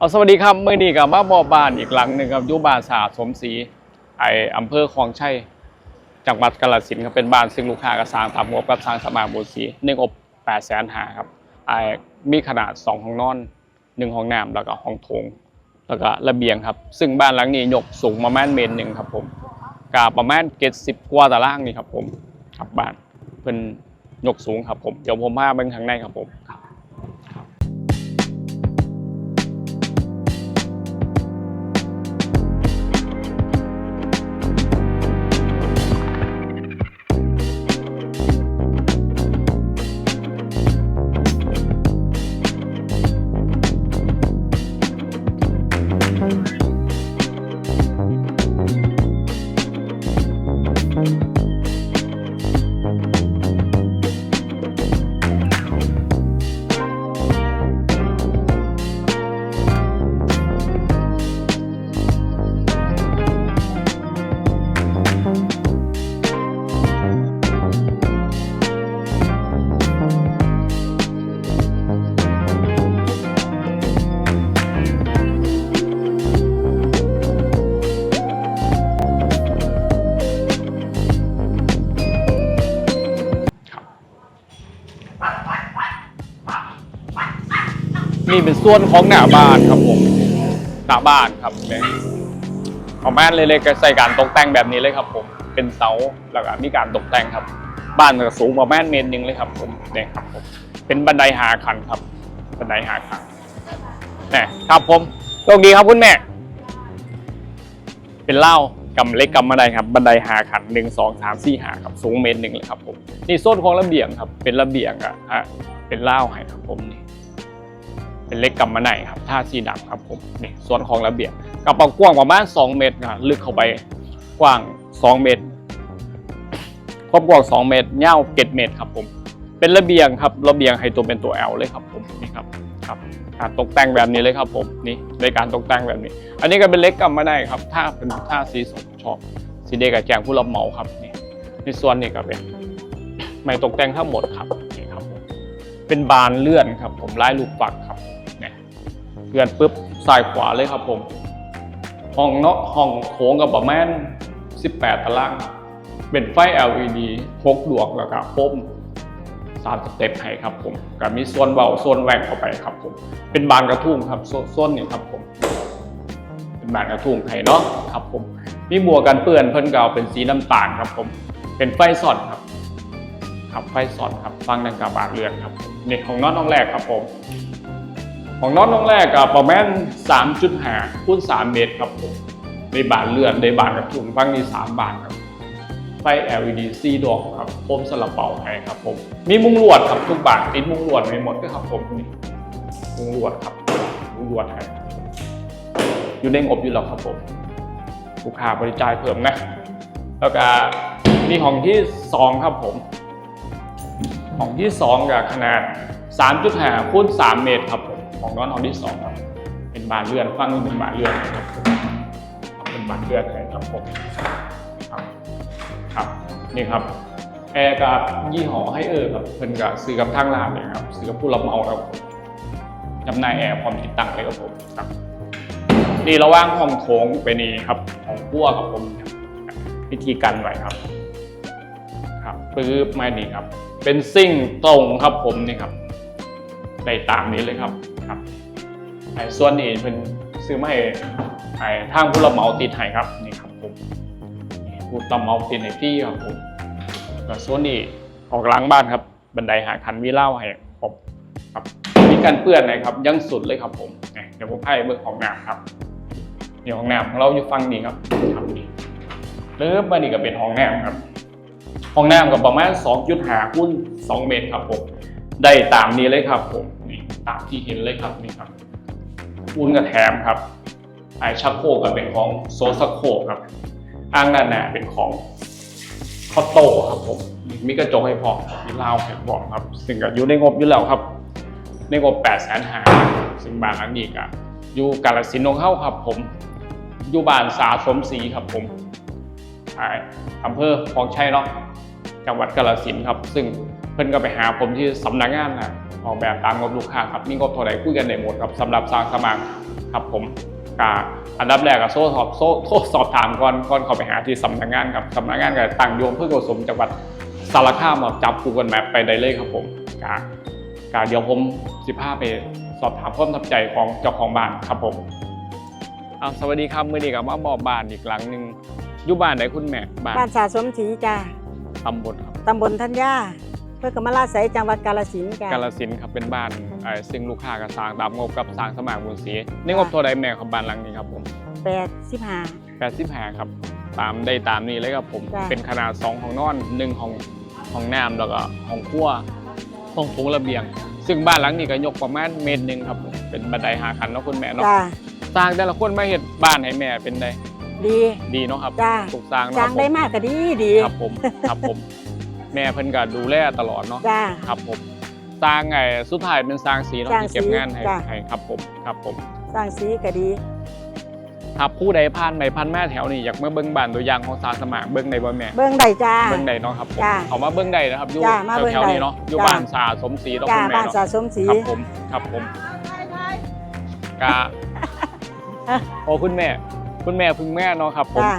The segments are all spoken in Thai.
เอาสวัสดีครับเมื่อนี้กับมาบอบ้านอีกหลังหนึ่งครับยุบานสาสมศรีไออำเภอคลองชัยจังหวัดกาฬสินธุ์ครับเป็นบ้านซึ่งลูกค้ากระสร้างตามงบกับสร้างสมาบูสีหนึ่งอบแปดแสนหาครับไอมีขนาดสองห้องนอนหนึ่งห้องน้ำแล้วก็ห้องโถงแล้วก็ระเบียงครับ ซึ่งบ้านหลังนี้ยกสูงประมาณเมตรหนึ่งครับผมกาประมาณเกตสิบกว่าตารางนี่ครับผมครับบ้านเพิ่นยกสูงครับผมเดี๋ยวผมพาเบิ่งข้างในครับผม นี่เป็นส่วนของหน้าบ้านครับผมหน้าบ้านครับเนี่ยของบ้านเลยเลยก็ใส่การตกแต่งแบบนี้เลยครับ ผม เป็นเสาแล้วก็มีการตกแต่งครับ บ้านมันก็สูงประมาณเมตรหนึ่งเลยครับ ผมเนี่ยครับผมเป็นบันไดหาขันครับ บันไดหาขันเนี่ยครับผมโชคดีครับคุณแม่ เป็นเหล้ากำเล็กกำมาได้ครับ บันไดหาขันหนึ่งสองสามสี่หาครับ สูงเมตรหนึ่งเลยครับผมนี่โซนของระเบียงครับ เป็นระเบียงอะฮะเป็นเหล้าให้ครับผมนี่ เป็นเล็กกำมะไหนครับท่าสีดำครับผมนี่ส่วนของระเบียงกระเป๋ากว้างประมาณ 2 เมตรครับลึกเข้าไปกว้าง 2 เมตรความกว้าง 2 เมตรยาว7เมตรครับผมเป็นระเบียงครับระเบียงให้ตัวเป็นตัว L เลยครับผมนี่ครับครับการตกแต่งแบบนี้เลยครับผมนี่ในการตกแต่งแบบนี้ อันนี้ก็เป็นเล็กกำมะไหนครับถ้าเป็นท่าสีสดชอบสีเดกับแจงผู้รับเหมาครับนี่ในส่วนนี้ก็เป็นไม่ตกแต่งทั้งหมดครับนี่ครับผมเป็นบานเลื่อนครับผมลายลูกปักครับ เลื่อนปุ๊บซ้ายขวาเลยครับผม ห้องเนาะห้องโถงกับประมาณ18 ตาราง เป็นไฟ LED 6ดวงแล้วก็โคมสามสเต็ปให้ครับผมก็มีโซนเบาโซนแหว่งเข้าไปครับผม เป็นบานกระทุ่งครับโซนนี่ครับผม เป็นบานกระทุ่งให้เนาะครับผม มีบัวกันเปื้อนเพิ่นเกเอาเป็นสีน้ำตาลครับผม เป็นไฟสอดครับ ครับไฟสอดครับฟังดังกับบาทเรือนครับนี่ของนอตน้องแรกครับผม ของน็อตน้องแรกกับประมาณ3.5คูณ3เมตรครับผมในบาทเรือนในบาทกับถุงฟังนี่3บาทครับไฟ LED 4ดวงครับโคมสลับเป่าให้ครับผม มีมุ้งลวดครับทุกบาทติดมุ้งลวดไว้หมดด้วยครับผมนี่มุ้งลวดครับมุ้งลวดให้อยู่ในงบอยู่แล้วครับผมลูกค้าบริจาคเพิ่มนะ แล้วก็มีห้องที่สองครับผมห้องที่ 2กับขนาด 3.5คูณ3เมตรครับผม ของน้องห้องที่2ครับ เป็นบานเลื่อนฟังนี่เป็นบานเลื่อนนะครับผมเป็นบานเลื่อนเลยครับผมครับครับนี่ครับแอร์กับยี่ห้อให้เออครับเพิ่นกับซื้อกับทางร้านเลยครับซื้อกับผู้รับเหมาครับจำหน่ายแอร์พร้อมติดตั้งเลยครับผมครับนี่ระหว่างห้องโถงไปนี่ครับของพั่วครับผมวิธีกันไว้ครับ ครับปื๊บมานี่ครับ เป็นซิ่งตรงครับผมนี่ครับได้ตามนี้เลยครับ ครับไอ้ส่วนนี้เป็นซื้อมาให้ไอ้ทางผู้รับเหมาติดให้ครับนี่ครับผมผู้รับเหมาติดให้พี่ครับผมแล้วส่วนนี้ออกล้างบ้านครับ บันไดหาคันวิเล่าให้ผมครับมีการเปื้อนนะครับยังสุดเลยครับผมเดี๋ยวผมให้เบิกของน้ำครับนี่ของน้ำของเราอยู่ฟังนี่ครับครับนี่เริ่มมานี่ก็เป็นห้องน้ำครับห้องน้ำกับประมาณ2.5คูณ2เมตรครับผมได้ตามนี้เลยครับผม ตามที่เห็นเลยครับนี่ครับอุ่นกับแถมครับไอชักโครกกับเป็นของโซสโครกครับอ่างด้านหน้าเป็นของคอโต้ครับผมมีกระจกให้พร้อมมีราวให้พอมครับซึ่งก็อยู่ในงบอยู่แล้วครับ ในงบ8 5 0 0 0ซึ่งบานหลังนี้ก็อยู่กาลสินธุ์ของเข้าครับ ผมอยู่บ้านสาสมศรีครับผมอำเภอคลองชัยเนาะจังหวัดกาฬสินครับ ซึ่งเพิ่นก็ไปหาผมที่สำนักงานนะ ออกแบบตามงบลูกค้าครับมีงบเท่าไหร่คุยกันได้หมดครับสำหรับสร้างสมัครครับผมกาอันดับแรกก็โซ่สอบโซ่โทรสอบถามก่อนก่อนเข้าไปหาที่สำนักงานครับสำนักงานก็ตั้งโยมเพื่อโกสมจังหวัดสารคามครับจับ Google Map ไปได้เลยครับผมกากาเดี๋ยวผมสิพาไปสอบถามความประทับใจของเจ้าของบ้านครับผมอ้าวสวัสดีครับมือดีกับมาบอกบ้านอีกหลังหนึ่งอยู่บ้านไหนคุณแม่บ้านบ้านสาสมศรีจ้าตำบลครับตำบลทัญญา เพื่อกำมะลาใสจังหวัดกาฬสินธุ์จ้ากาลสินธุ์ครับเป็นบ้านเอ่อซึ่งลูกค้าก็สร้างตามงบกับสร้างสมางบุญศรีนี่งบเท่าไรแม่ครับบ้านหลังนี้ครับผมแปดสิบห้า 85ครับตามได้ตามนี้เลยครับผมจ้ะ เป็นขนาด2ห้องนอน1ห้องห้องน้ำแล้วก็ห้องครัวห้องโถงระเบียง ซึ่งบ้านหลังนี้ก็ยกประมาณเมตรหนึ่งครับผมเป็นบันไดหาขันเนาะคุณแม่เนาะจ้าสร้างแต่ละคนมาเห็ดบ้านให้แม่เป็นไดดี ดีเนาะครับจ้ะ ถูกสร้างเนาะจ้างผม ได้มากก็ดีดี ครับผม ครับผม แม่เพิ่นก็ดูแลตลอดเนาะจ้า ครับผมสร้างไงสุดท้ายเป็นสร้างสีเนาะสร้างที่เก็บสีงานให้จ้ะ ให้ครับผมครับผมสร้างสีก็ดี ถ้าผู้ใดผ่านไปผ่านแม่แถวนี้อยากมาเบิ้งบ้านตัวอย่างของสารสมางเบิ้งในบ่แม่ เบื้องใดจ้า เบิ้งใดเนาะครับผมจ้ะเอามาเบิ้งใดนะครับอยู่จ้ะมาเบิ่งแถวๆนี้ใดเนาะอยู่จ้ะ บ้านสาสมศรีต้องจ้าคุณแม่บ้านสาเนาะสมศรีครับผมครับผมกะ โอ้คุณแม่ คุณแม่พึ่งแม่เนาะครับผมจ้า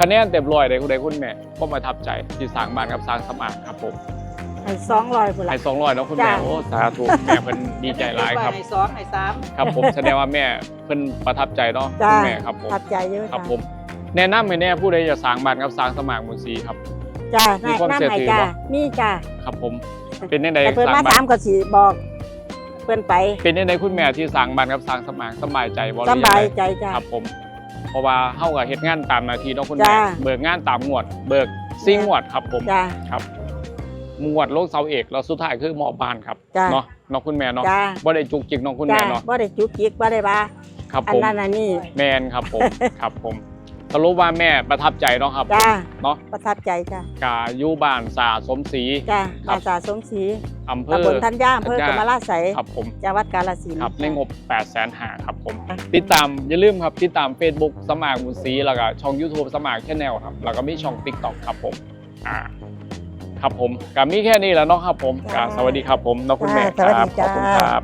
คะแนนเต็มร้อยเลยคุณใดคุณแม่ก็มาทับใจที่สร้างบ้านกับสร้างสมางครับผมให้สองร้อยพุ่นละ ให้สองร้อยเนาะคุณแม่จ้ะ โอ้สาธุแม่เพิ่นดีใจหลายครับ ไอ้สองไอ้สาม ครับผมแสดงว่าแม่เพิ่นประทับใจเนาะจ้าคุณแม่ครับผมทับใจเยอะครับจ้าผม แนะนำให้แน่ผู้ใดจะสร้างบ้านกับสร้างสมางบุญศรีครับ จ้ามีความน้ำเชื่อให้ถือจ้าบ่ มีจ้าครับผมเป็นยังไงแต่เพิ่นสร้างมาบ้าสานมก็สีบอก เพิ่นไปเป็นยังไงคุณแม่ที่สร้างบ้านกับสร้างสมางสบายใจบ่หรือสยังไงบายใจจ้าครับผม เพราะว่าเฮากับเฮ็ดงานตามหน้าที่เนาะคุณแม่จ้า เบิกงานตามงวด เบิกซิงงวดครับผมจ้า ครับงวดโลกเสาเอกแล้วสุดท้ายคือหมอบ้านครับจ้า เนาะเนาะคุณแม่เนาะจ้าบ่ได้จุกจิกเนาะคุณจ้าแม่เนาะบ่ได้จุกจิกบ่ได้ว่าครับอันผมนั้นอันนี้ แมนครับผม ครับผม สรุปว่าแม่ประทับใจเนาะครับจ้าเนาะประทับใจจ้ากาอยู่บ้านสาสมศรีจ้าครับบ้านสาสมศรีอำเภอตำบลทัญญาอำเภอกำมะลาไสครับผมจังหวัดกาฬสินธุ์ครับในงบ8 0 0 0 0หาครับผมค่ะติดตามอย่าลืมครับ ติดตาม Facebook สมากบุญศรีแล้วก็ช่อง YouTube สมากแชนแนลครับแล้วก็มีช่อง TikTok ครับผมอ่าครับผมก็มีแค่นี้แหล้วเนาะครับผมก็สวัสดีครับผมน้องคุณแม่จ้าสวัสดีครับขอบคุณจ้าครับ